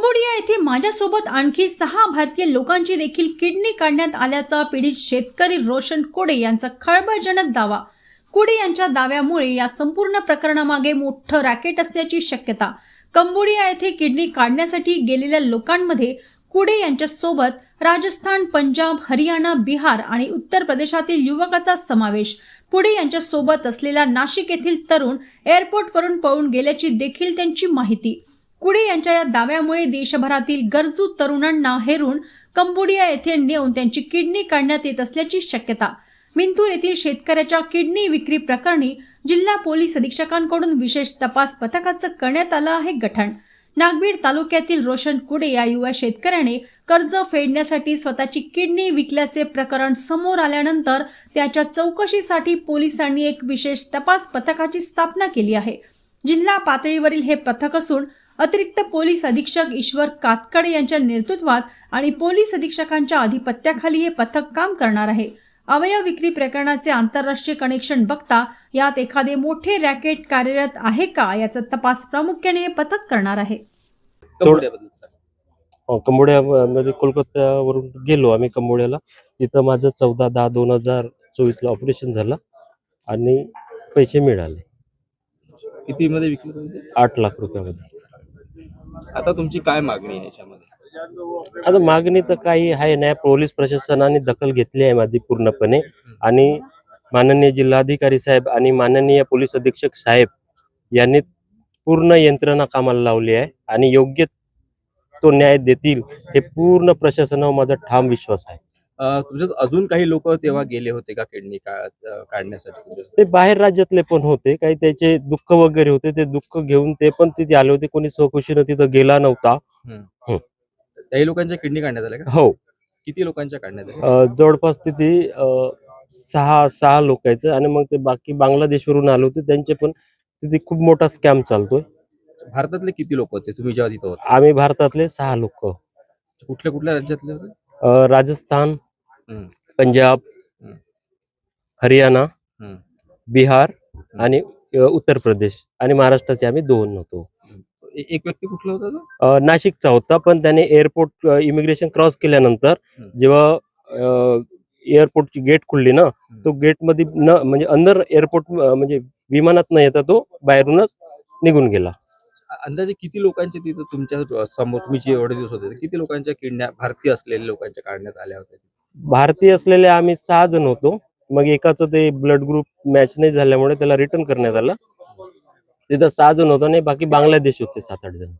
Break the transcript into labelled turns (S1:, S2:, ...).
S1: Cambodia येथे माझ्यासोबत आणखी सहा भारतीय लोकांची देखील किडनी काढण्यात आल्याचा पीडित शेतकरी रोशन कोडे यांचा खळबळजनक दावा. कोडे यांच्या दाव्यामुळे या संपूर्ण प्रकरणामागे मोठं रॅकेट असल्याची शक्यता. कंबोडिया येथे किडनी काढण्यासाठी गेलेल्या लोकांमध्ये कुडे यांच्यासोबत राजस्थान पंजाब हरियाणा बिहार आणि उत्तर प्रदेशातील युवकाचा समावेश. पुढे यांच्यासोबत असलेला नाशिक येथील तरुण एअरपोर्टवरून पळून गेल्याची देखील त्यांची माहिती. कुडे यांच्या या दाव्यामुळे देशभरातील गरजू तरुणांना हेरून कंबोडिया येथे नेऊन त्यांची किडनी काढण्यात येत असल्याची शक्यता. मिंतूर येथील शेतकऱ्याच्या किडनी विक्री प्रकरणी जिल्हा पोलीस अधीक्षकांकडून विशेष तपास पथकाचं करण्यात आलं आहे गठण. नागबीड तालुक्यातील रोशन कुडे या युवा शेतकऱ्याने कर्ज फेडण्यासाठी स्वतःची किडनी विकल्याचे प्रकरण समोर आल्यानंतर त्याच्या चौकशीसाठी पोलिसांनी एक विशेष तपास पथकाची स्थापना केली आहे. जिल्हा पातळीवरील हे पथक असून अतिरिक्त पोलीस अधीक्षक ईश्वर कातकडे यांच्या नेतृत्वात आणि पोलीस अधीक्षकांच्या अधिपत्याखाली हे पथक काम करणार आहे. अवयव विक्री प्रकरणाचे आंतरराष्ट्रीय कनेक्शन बघता यात एखादे मोठे रॅकेट कार्यरत आहे का याचा तपास प्रामुख्याने हे पथक करणार आहे.
S2: कंबोडियामध्ये कोलकात्यावरून गेलो आम्ही कंबोडियाला तिथं माझं चौदा दहा दोन हजार चोवीसला ऑपरेशन झालं आणि पैसे मिळाले.
S3: किती मध्ये विकले
S2: आठ लाख रुपयामध्ये.
S3: आता तुमची काय मागणी आहे याच्यामध्ये?
S2: आता मागणी तर काही आहे नाही पोलीस प्रशासनाने दखल घेतली आहे माझी पूर्णपणे. आणि माननीय जिल्हाधिकारी साहेब आणि माननीय पोलीस अधीक्षक साहेब यांनी पूर्ण यंत्रणा कामाला लावली आहे आणि योग्य तो न्याय देतील हे पूर्ण प्रशासनावर माझा ठाम विश्वास आहे.
S3: तुमच्यात अजून काही लोक तेव्हा गेले होते का किडनी काढण्यासाठी? तुमच्यासोबत?
S2: ते बाहेर राज्यातले पण होते. काही त्याचे दुःख वगैरे होते. ते दुःख घेऊन ते पण तिथे आले होते. कोणी सहकुशीनं तिथं गेला नव्हता.
S3: काही लोकांच्या किडनी काढण्यात आल्या का?
S2: हो.
S3: किती लोकांच्या काढण्यात आल्या?
S2: जवळपास तिथे सहा सहा लोकांचं आणि मग ते बाकी बांगलादेशवरून आले होते. त्यांचे पण तिथे खूप मोठा स्कॅम चालतोय.
S3: भारतातले किती लोक होते? तुम्ही जेव्हा तिथं
S2: आम्ही भारतातले सहा लोक.
S3: कुठल्या कुठल्या राज्यातले होते?
S2: राजस्थान. पंजाब. हरियाणा. बिहार आणि उत्तर प्रदेश आणि महाराष्ट्राचे आम्ही दोन होतो.
S3: एक व्यक्ती कुठला होता
S2: नाशिकचा होता पण त्याने एअरपोर्ट इमिग्रेशन क्रॉस केल्यानंतर. जेव्हा एअरपोर्टची गेट खुलली ना तो गेटमध्ये न म्हणजे अंदर एअरपोर्ट म्हणजे विमानात न येता तो बाहेरूनच निघून गेला.
S3: अंदाजे किती लोकांचे तिथं तुमच्यासमोर तुम्ही जे एवढे दिवस होते किती लोकांच्या किडण्या भारतीय असलेल्या लोकांच्या काढण्यात आल्या होत्या?
S2: भारतीय असलेले आम्ही सहा जण होतो. मग एकाचं ते ब्लड ग्रुप मॅच नाही झाल्यामुळे त्याला रिटर्न करण्यात आलं. तिथं सहा जण होतो आणि बाकी बांगलादेश होते सात आठ जण.